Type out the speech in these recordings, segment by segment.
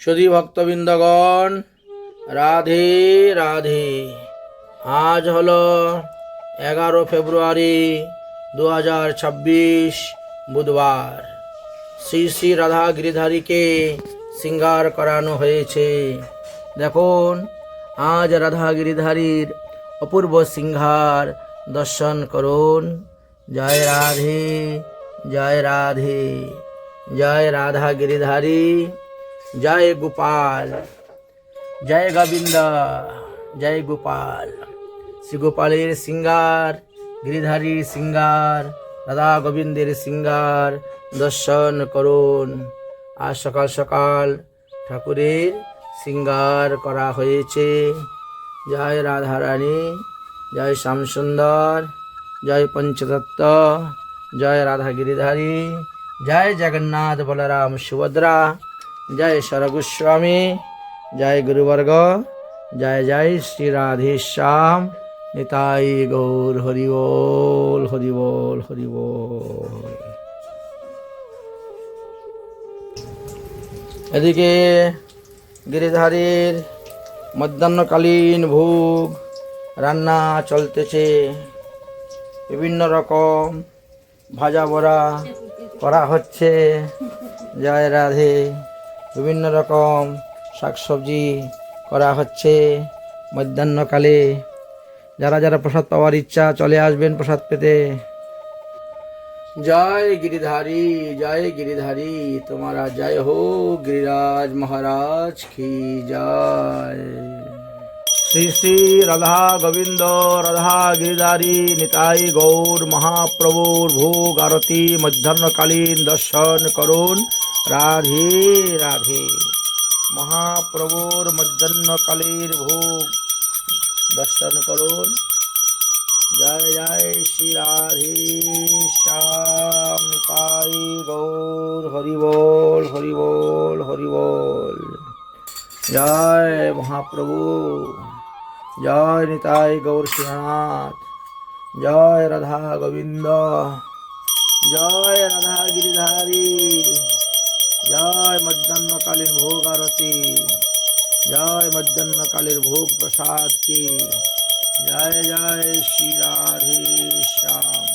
সুধী ভক্তবৃন্দগণ রাধে রাধে। আজ হলো এগারো ফেব্রুয়ারি দু হাজার ছাব্বিশ বুধবার। শ্রী শ্রী রাধা গিরিধারীকে শৃঙ্গার করানো হয়েছে। দেখুন, আজ রাধা গিরিধারীর অপূর্ব সিংহার দর্শন করুন। জয় রাধে জয় রাধে। জয় রাধা গিরিধারী। জয় গোপাল, জয় গোবিন্দ, জয় গোপাল। শ্রী গোপালের সিঙ্গার, গিরিধারীর সিঙ্গার, রাধা গোবিন্দের সিঙ্গার, দর্শন করুন। আজ সকাল সকাল ঠাকুরের সিঙ্গার করা হয়েছে। জয় রাধারানী, জয় শ্যামসুন্দর জয় পঞ্চতত্ত্ব, জয় রাধা গিরিধারী, জয় জগন্নাথ বলরাম সুভদ্রা। জয় সরগোস্বামী জয় গুরুবর্গ, জয় জয় শ্রী রাধে শ্যাম নিতাই গৌর হরি বল হরি বল হরি বল এদিকে গিরিধারীর মধ্যাহ্নকালীন ভোগ, রান্না চলতেছে। বিভিন্ন রকম ভাজা বড়া করা হচ্ছে। জয় রাধে। বিভিন্ন রকম শাকসবজি করা হচ্ছে মধ্যাহ্নকালে। যারা যারা প্রসাদ পাওয়ার ইচ্ছা চলে আসবেন প্রসাদ পেতে। জয় গিরিধারী জয় গিরিধারী, তোমারা জয় হো গিরিরাজ মহারাজ, কি জয়। শ্রী শ্রী রাধা গোবিন্দ রাধা গিরিধারী নিতাই গৌর মহাপ্রভুর ভোগ আরতি মধ্যাহ্নকালীন দর্শন করুন রাধে রাধে মহাপ্রভুর মধ্যাহ্নকালীর ভোগ দর্শন করুন জয় জয় শ্রী রাধে শ্যাম নিতাই গৌর হরি বল হরি বল হরি বল জয় মহাপ্রভু জয় নিতাই গৌর শ্রীনাথ জয় রাধা গোবিন্দ জয় রাধা গিরিধারী জয় মধ্যাহ্নকালীন ভোগ আরতি জয় মধ্যাহ্নকালের ভোগ প্রসাদ কি জয় জয় শ্রী রাধে শ্যাম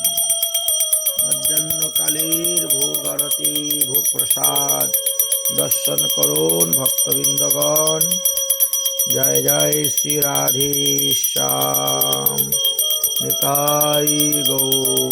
মধ্যাহ্নকালের ভোগ আরতি ভোগ প্রসাদ দর্শন করুন ভক্তবৃন্দগণ জয় জয় শ্রী রাধে শ্যাম নিতাই গৌর হরি বল